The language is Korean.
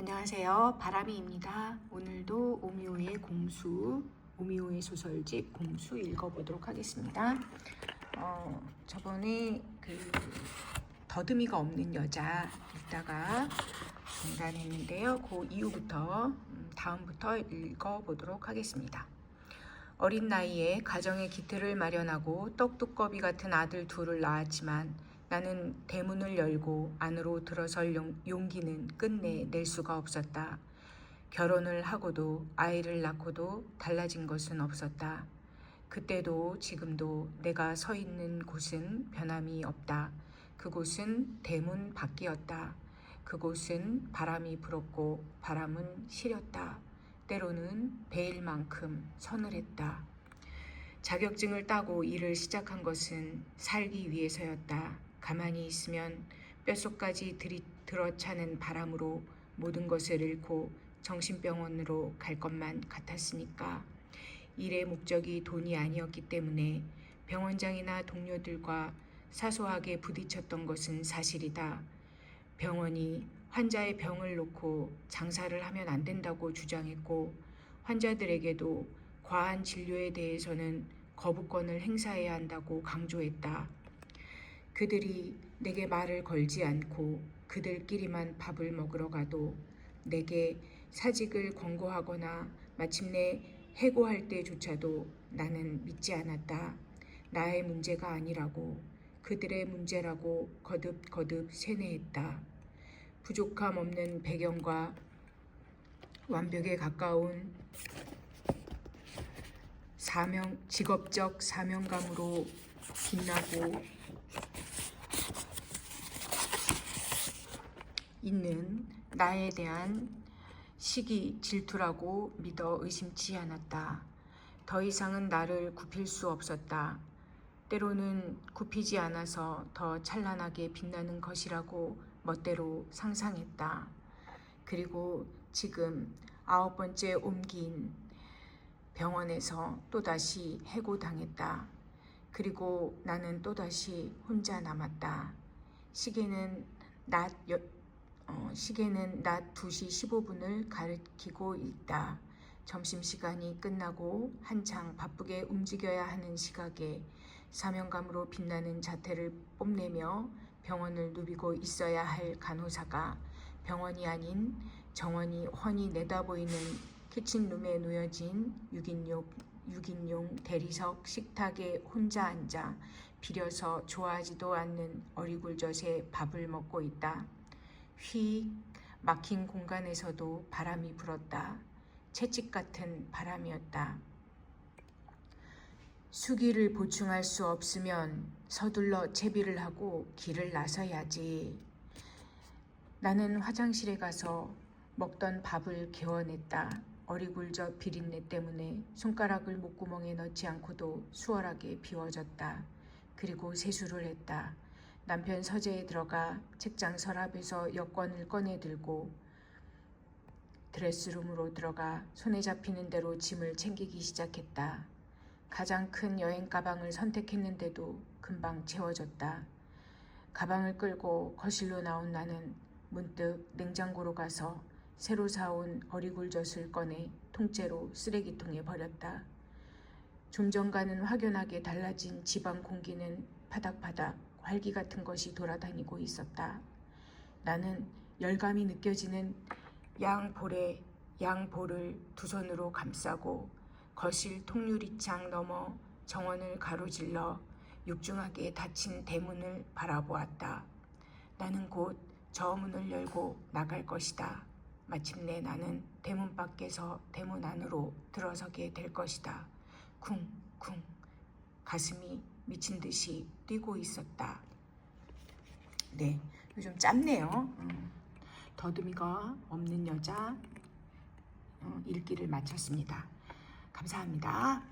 안녕하세요. 바람이입니다. 오늘도 오미오의 공수, 오미오의 소설집 공수 읽어보도록 하겠습니다. 어, 저번에 그 더듬이가 없는 여자 읽다가 중단했는데요. 그 이후부터 음, 다음부터 읽어보도록 하겠습니다. 어린 나이에 가정의 기틀을 마련하고 떡두꺼비 같은 아들 둘을 낳았지만 나는 대문을 열고 안으로 들어설 용- 용기는 끝내 낼 수가 없었다. 결혼을 하고도 아이를 낳고도 달라진 것은 없었다. 그때도 지금도 내가 서 있는 곳은 변함이 없다. 그곳은 대문 밖이었다. 그곳은 바람이 불었고 바람은 시렸다. 때로는 베일 만큼 서늘했다. 자격증을 따고 일을 시작한 것은 살기 위해서였다. 가만히 있으면 뼛속까지 들이, 들어차는 바람으로 모든 것을 잃고 정신병원으로 갈 것만 같았으니까. 일의 목적이 돈이 아니었기 때문에 병원장이나 동료들과 사소하게 부딪혔던 것은 사실이다. 병원이 환자의 병을 놓고 장사를 하면 안 된다고 주장했고 환자들에게도 과한 진료에 대해서는 거부권을 행사해야 한다고 강조했다. 그들이 내게 말을 걸지 않고 그들끼리만 밥을 먹으러 가도 내게 사직을 권고하거나 마침내 해고할 때조차도 나는 믿지 않았다. 나의 문제가 아니라고 그들의 문제라고 거듭거듭 세뇌했다. 부족함 없는 배경과 완벽에 가까운 사명 직업적 사명감으로 빛나고 있는 나에 대한 시기 질투라고 믿어 의심치 않았다. 더 이상은 나를 굽힐 수 없었다. 때로는 굽히지 않아서 더 찬란하게 빛나는 것이라고 멋대로 상상했다. 그리고 지금 아홉 번째 옮긴 병원에서 또다시 해고당했다. 그리고 나는 또다시 혼자 남았다. 시계는 낮 여, 어, 시계는 낮 2시 15분을 가리키고 있다. 점심시간이 끝나고 한창 바쁘게 움직여야 하는 시각에 사명감으로 빛나는 자태를 뽐내며 병원을 누비고 있어야 할 간호사가 병원이 아닌 정원이 훤히 내다보이는 키친룸에 놓여진 6인용, 6인용 대리석 식탁에 혼자 앉아 비려서 좋아하지도 않는 어리굴젓에 밥을 먹고 있다. 휘 막힌 공간에서도 바람이 불었다. 채찍 같은 바람이었다. 수기를 보충할 수 없으면 서둘러 채비를 하고 길을 나서야지. 나는 화장실에 가서 먹던 밥을 개워냈다. 어리굴젓 비린내 때문에 손가락을 목구멍에 넣지 않고도 수월하게 비워졌다. 그리고 세수를 했다. 남편 서재에 들어가 책장 서랍에서 여권을 꺼내 들고 드레스룸으로 들어가 손에 잡히는 대로 짐을 챙기기 시작했다. 가장 큰 여행 가방을 선택했는데도 금방 채워졌다. 가방을 끌고 거실로 나온 나는 문득 냉장고로 가서 새로 사온 어리굴젓을 꺼내 통째로 쓰레기통에 버렸다. 좀 전과는 확연하게 달라진 집안 공기는 파닥파닥 활기 같은 것이 돌아다니고 있었다. 나는 열감이 느껴지는 양볼에 양볼을 두 손으로 감싸고 거실 통유리창 너머 정원을 가로질러 육중하게 닫힌 대문을 바라보았다. 나는 곧 저 문을 열고 나갈 것이다. 마침내 나는 대문 밖에서 대문 안으로 들어서게 될 것이다. 쿵쿵 가슴이 미친 듯이 뛰고 있었다. 네, 좀 짧네요. 음, 더듬이가 없는 여자 어, 읽기를 마쳤습니다. 감사합니다.